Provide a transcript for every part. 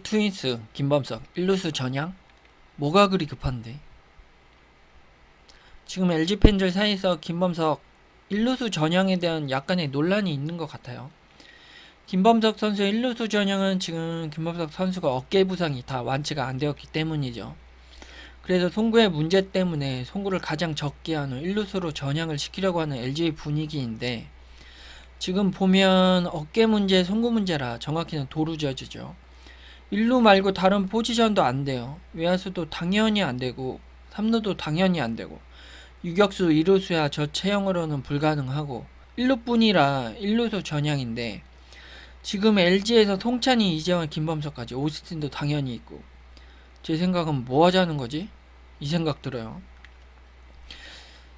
테니스 김범석 1루수 전향? 뭐가 그리 급한데? 지금 LG 팬들 사이에서 김범석 1루수 전향에 대한 약간의 논란이 있는 것 같아요. 김범석 선수의 1루수 전향은 지금 김범석 선수가 어깨 부상이 다 완치가 안 되었기 때문이죠. 그래서 송구의 문제 때문에 송구를 가장 적게 하는 1루수로 전향을 시키려고 하는 LG의 분위기인데 지금 보면 어깨 문제, 송구 문제라 정확히는 도루 저지죠. 1루 말고 다른 포지션도 안 돼요. 외야수도 당연히 안 되고 3루도 당연히 안 되고 유격수 2루수야 저 체형으로는 불가능하고 1루뿐이라 1루수 전향인데 지금 LG에서 송찬이, 이재원, 김범석까지 오스틴도 당연히 있고 제 생각은 뭐 하자는 거지? 이 생각 들어요.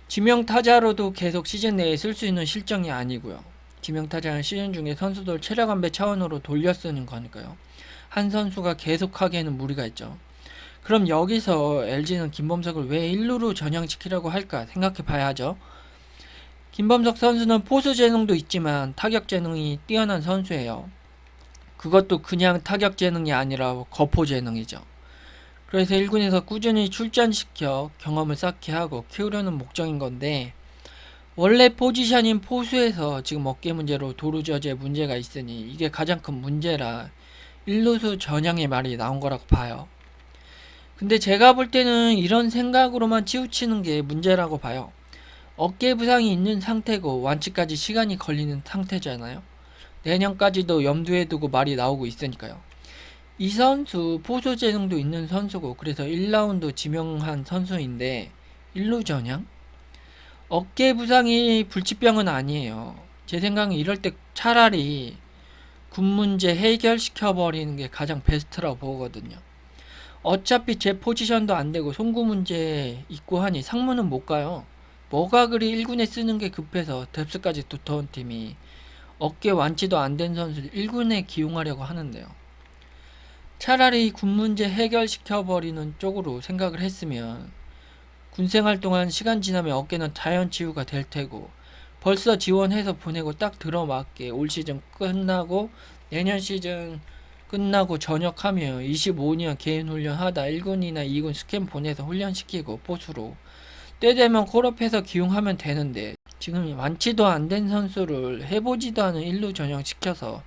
지명 타자로도 계속 시즌 내에 쓸 수 있는 실정이 아니고요. 지명 타자는 시즌 중에 선수들 체력 안배 차원으로 돌려 쓰는 거니까요. 한 선수가 계속하기에는 무리가 있죠. 그럼 여기서 LG는 김범석을 왜 1루로 전향시키려고 할까 생각해 봐야 하죠. 김범석 선수는 포수 재능도 있지만 타격 재능이 뛰어난 선수예요. 그것도 그냥 타격 재능이 아니라 거포 재능이죠. 그래서 1군에서 꾸준히 출전시켜 경험을 쌓게 하고 키우려는 목적인 건데 원래 포지션인 포수에서 지금 어깨 문제로 도루저지에 문제가 있으니 이게 가장 큰 문제라 1루수 전향의 말이 나온 거라고 봐요. 근데 제가 볼 때는 이런 생각으로만 치우치는 게 문제라고 봐요. 어깨 부상이 있는 상태고 완치까지 시간이 걸리는 상태잖아요. 내년까지도 염두에 두고 말이 나오고 있으니까요. 이 선수 포수 재능도 있는 선수고 그래서 1라운드 지명한 선수인데 1루 전향? 어깨 부상이 불치병은 아니에요. 제 생각엔 이럴 때 차라리 군 문제 해결시켜 버리는 게 가장 베스트라고 보거든요. 어차피 제 포지션도 안 되고 송구 문제 있고 하니 상무는 못 가요. 뭐가 그리 1군에 쓰는 게 급해서 뎁스까지 두터운 팀이 어깨 완치도 안 된 선수를 1군에 기용하려고 하는데요. 차라리 군 문제 해결시켜 버리는 쪽으로 생각을 했으면 군 생활 동안 시간 지나면 어깨는 자연 치유가 될 테고 벌써 지원해서 보내고 딱 들어맞게 올 시즌 끝나고 내년 시즌 끝나고 전역하면 25년 개인 훈련 하다 1군이나 2군 스캔 보내서 훈련시키고 보수로 때 되면 콜업해서 기용하면 되는데 지금 완치도 안 된 선수를 해보지도 않은 1루 전형시켜서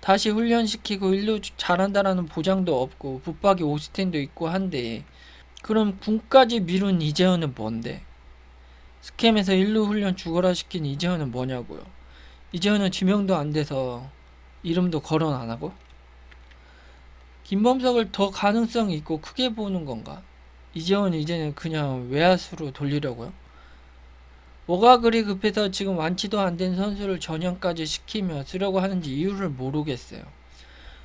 다시 훈련시키고 1루 잘한다라는 보장도 없고 붙박이 오스틴도 있고 한데 그럼 군까지 미룬 이재현은 뭔데? 스캠에서 1루 훈련 죽어라 시킨 이재현은 뭐냐고요? 이재현은 지명도 안 돼서 이름도 거론 안 하고? 김범석을 더 가능성이 있고 크게 보는 건가? 이재원은 이제는 그냥 외야수로 돌리려고요? 뭐가 그리 급해서 지금 완치도 안 된 선수를 전형까지 시키며 쓰려고 하는지 이유를 모르겠어요.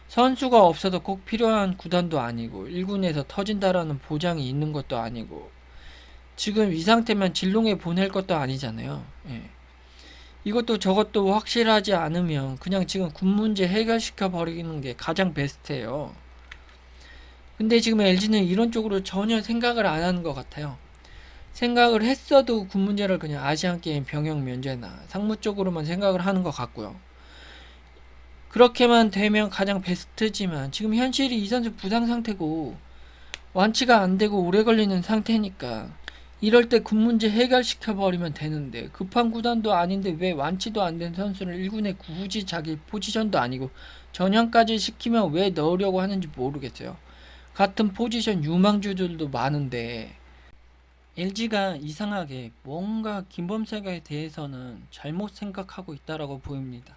선수가 없어서 꼭 필요한 구단도 아니고 1군에서 터진다라는 보장이 있는 것도 아니고 지금 이 상태면 진롱에 보낼 것도 아니잖아요. 예. 이것도 저것도 확실하지 않으면 그냥 지금 군 문제 해결시켜 버리는 게 가장 베스트예요. 근데 지금 LG는 이런 쪽으로 전혀 생각을 안 하는 것 같아요. 생각을 했어도 군 문제를 그냥 아시안 게임 병역 면제나 상무 쪽으로만 생각을 하는 것 같고요. 그렇게만 되면 가장 베스트지만 지금 현실이 이 선수 부상 상태고 완치가 안 되고 오래 걸리는 상태니까 이럴 때 군 문제 해결시켜 버리면 되는데 급한 구단도 아닌데 왜 완치도 안 된 선수를 1군에 굳이 자기 포지션도 아니고 전향까지 시키면 왜 넣으려고 하는지 모르겠어요. 같은 포지션 유망주들도 많은데 LG가 이상하게 뭔가 김범석에 대해서는 잘못 생각하고 있다라고 보입니다.